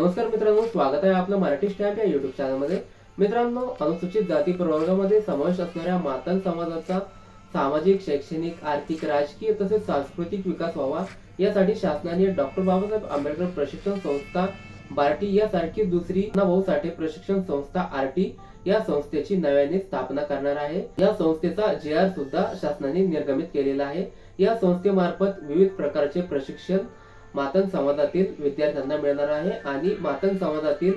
नमस्कार मित्रांनो स्वागत आहे आपलं मराठी स्टॅम्प या युट्यूब चॅनलमध्ये मित्रांनो अनुसूचित जाती प्रवर्गामध्ये समावेश असणाऱ्या मातंग समाजाचा सामाजिक शैक्षणिक आर्थिक राजकीय तसेच सांस्कृतिक विकास व्हावा यासाठी शासनाने डॉक्टर बाबासाहेब आंबेडकर प्रशिक्षण संस्था बार्टी यासारखी दुसरी भाऊ साठे प्रशिक्षण संस्था आरटी या संस्थेची नव्याने स्थापना करणार आहे. या संस्थेचा जे आर सुद्धा शासनाने निर्गमित केलेला आहे. या संस्थेमार्फत विविध प्रकारचे प्रशिक्षण मातंग समाजातील विद्यार्थ्यांना मिळणार आहे आणि मातंग समाजातील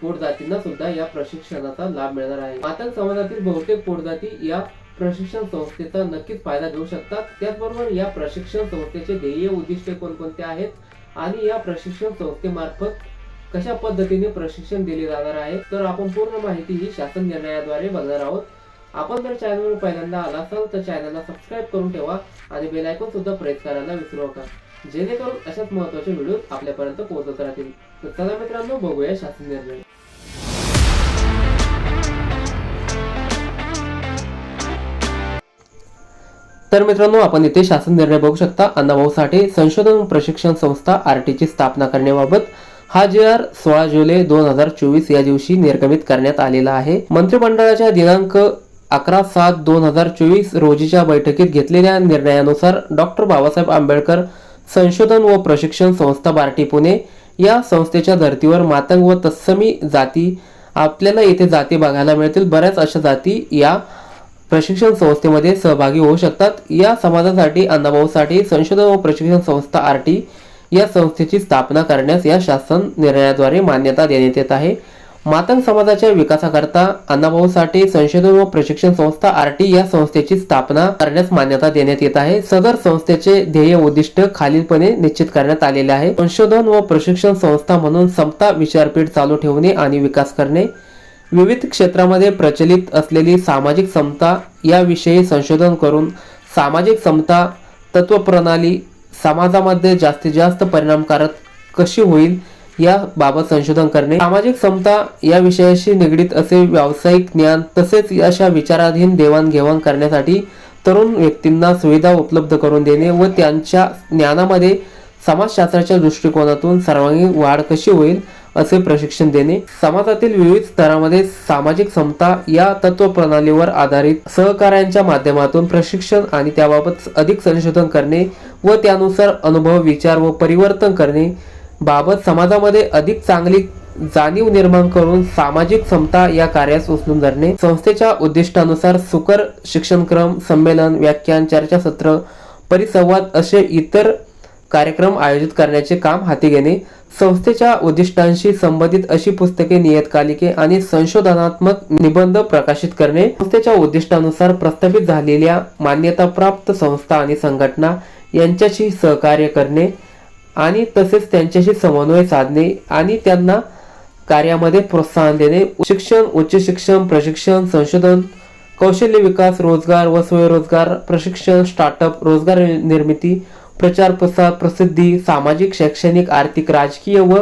पोटजातींना सुद्धा या प्रशिक्षणाचा लाभ मिळणार आहे. मातंग समाजातील बहुतेक पोटजाती या प्रशिक्षण संस्थेचा नक्कीच फायदा घेऊ शकतात. त्याचबरोबर या प्रशिक्षण संस्थेचे ध्येय उद्दिष्टे कोणकोणते आहेत आणि या प्रशिक्षण संस्थेमार्फत कशा पद्धतीने प्रशिक्षण दिले जाणार आहे? तर आपण पूर्ण माहिती ही शासन निर्णयाद्वारे बघणार आहोत. आपण जर चॅनलवर पहिल्यांदा आला असाल तर चॅनलला सबस्क्राईब करून ठेवा आणि बेल आयकॉन सुद्धा प्रेस करायला विसरू नका. जेणेकरून अशाच महत्त्वाचे व्हिडिओ आपल्यापर्यंत पोहोचत राहतील. तर चला मित्रांनो बघूया शासन निर्णय. तर मित्रांनो आपण इथे शासन निर्णय बघू शकता. अण्णाभाऊ साठे संशोधन प्रशिक्षण संस्था आरटीची स्थापना करण्याबाबत. हा जे आर सोळा जुलै दोन हजार चोवीस या दिवशी निर्गमित करण्यात आलेला आहे. मंत्रिमंडळाच्या दिनांक अकरा सात दोन हजार चोवीस रोजीच्या बैठकीत घेतलेल्या निर्णयानुसार डॉक्टर बाबासाहेब आंबेडकर संशोधन व प्रशिक्षण संस्था बार्टी पुणे या संस्थेच्या धर्तीवर मातंग व तत्समी जाती आपल्याला येथे जाती बघायला मिळतील. बऱ्याच अशा जाती या प्रशिक्षण संस्थेमध्ये सहभागी होऊ शकतात. या समाजासाठी अण्णाभाऊ संशोधन व प्रशिक्षण संस्था आर टी या संस्थेची स्थापना करण्यास या शासन निर्णयाद्वारे मान्यता देण्यात येत आहे. मातंग समाजाच्या विकासाकरता अण्णाभाऊ साठे संशोधन व प्रशिक्षण संस्था आरटी या संस्थेची स्थापना करण्यास मान्यता देण्यात येत आहे. सदर संस्थेचे ध्येय उद्दिष्ट खालीलपणे निश्चित करण्यात आलेले आहे. संशोधन व प्रशिक्षण संस्था म्हणून समता विचारपीठ चालू ठेवणे आणि विकास करणे. विविध क्षेत्रामध्ये प्रचलित असलेली सामाजिक समता याविषयी संशोधन करून सामाजिक समता तत्वप्रणाली समाजामध्ये जास्तीत जास्त परिणामकारक कशी होईल या बाबत संशोधन करणे. सामाजिक समता या विषयाशी निगडीत असे व्यावसायिक ज्ञान तसेच अशा विचाराधीन देवाणघेवाण करण्यासाठी तरुण व्यक्तींना सुविधा उपलब्ध करून देणे व त्यांच्या ज्ञानामध्ये समाजशास्त्राच्या दृष्टिकोनातून सर्वांगीण वाढ कशी होईल असे प्रशिक्षण देणे. समाजातील विविध स्तरामध्ये सामाजिक समता या तत्वप्रणालीवर आधारित सहकार्यांच्या माध्यमातून प्रशिक्षण आणि त्याबाबत अधिक संशोधन करणे व त्यानुसार अनुभव विचार व परिवर्तन करणे बाबत समाजामध्ये अधिक चांगली जाणीव निर्माण करून सामाजिक समता या कार्यास उचलून धरणे. संस्थेच्या उद्दिष्टानुसार सुकर शिक्षणक्रम संमेलन व्याख्यान चर्चासत्र परिसंवाद असे इतर कार्यक्रम आयोजित करण्याचे काम हाती घेणे. संस्थेच्या उद्दिष्टांशी संबंधित अशी पुस्तके नियतकालिके आणि संशोधनात्मक निबंध प्रकाशित करणे. संस्थेच्या उद्दिष्टानुसार प्रस्थापित झालेल्या मान्यताप्राप्त संस्था आणि संघटना यांच्याशी सहकार्य करणे. आणि तसेच त्यांच्याशी समन्वय साधणे आणि त्यांना कार्यामध्ये प्रोत्साहन देणे. शिक्षण उच्च शिक्षण प्रशिक्षण संशोधन कौशल्य विकास रोजगार व स्वयंरोजगार प्रशिक्षण स्टार्टअप रोजगार निर्मिती प्रचार प्रसार प्रसिद्धी सामाजिक शैक्षणिक आर्थिक राजकीय व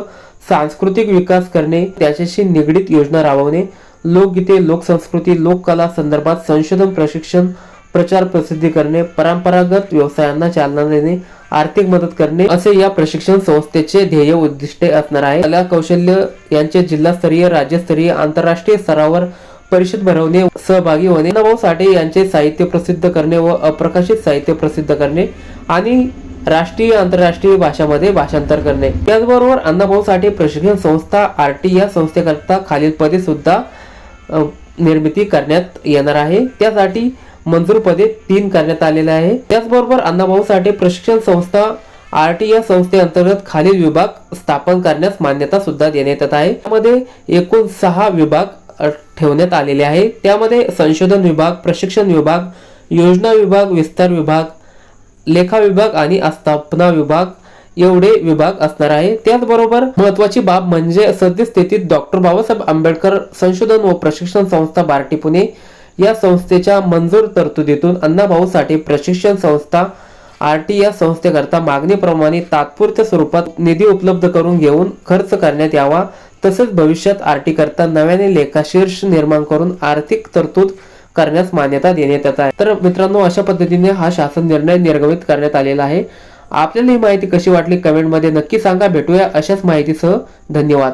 सांस्कृतिक विकास करणे त्याच्याशी निगडीत योजना राबवणे लोकगीते लोकसंस्कृती लोककला संदर्भात संशोधन प्रशिक्षण प्रचार प्रसिद्धी करणे परंपरागत व्यवसायांना चालना देणे आर्थिक मदत करणे असे या प्रशिक्षण संस्थेचे ध्येय उद्दिष्टे असणार आहे. कला कौशल्य यांचे जिल्हास्तरीय राज्यस्तरीय आंतरराष्ट्रीय स्तरावर परिषद भरवणे सहभागी होणे भाऊ साठे यांचे साहित्य प्रसिद्ध करणे व अप्रकाशित साहित्य प्रसिद्ध करणे आणि राष्ट्रीय आंतरराष्ट्रीय भाषामध्ये भाषांतर करणे. त्याचबरोबर अण्णाभाऊ साठे प्रशिक्षण संस्था आरटी या संस्थेकरता खालील पदे सुद्धा निर्मिती करण्यात येणार आहे. त्यासाठी मंजूर पदे तीन करण्यात आलेले आहे. त्याचबरोबर अण्णाभाऊ साठे प्रशिक्षण संस्था आर टी या संस्थेअंतर्गत खालील विभाग स्थापन करण्यास मान्यता सुद्धा देण्यात येत आहे. त्यामध्ये एकूण सहा विभाग ठेवण्यात आलेले आहे. त्यामध्ये संशोधन विभाग प्रशिक्षण विभाग योजना विभाग विस्तार विभाग लेखा विभाग आणि आस्थापना विभाग एवढे विभाग असणार आहे. त्याचबरोबर महत्वाची बाब म्हणजे सद्यस्थितीत डॉक्टर बाबासाहेब आंबेडकर संशोधन व प्रशिक्षण संस्था बार्टी पुणे या संस्थेच्या मंजूर तरतुदीतून अण्णाभाऊसाठी प्रशिक्षण संस्था आर टी या संस्थेकरता मागणीप्रमाणे तात्पुरत्या स्वरूपात निधी उपलब्ध करून घेऊन खर्च करण्यात यावा. तसेच भविष्यात आरटी करता नव्याने लेखाशीर्ष निर्माण करून आर्थिक तरतूद करण्यास मान्यता देण्यात येत आहे. तर मित्रांनो अशा पद्धतीने हा शासन निर्णय निर्गमित करण्यात आलेला आहे. आपल्याला ही माहिती कशी वाटली कमेंटमध्ये नक्की सांगा. भेटूया अशाच माहितीसह. धन्यवाद.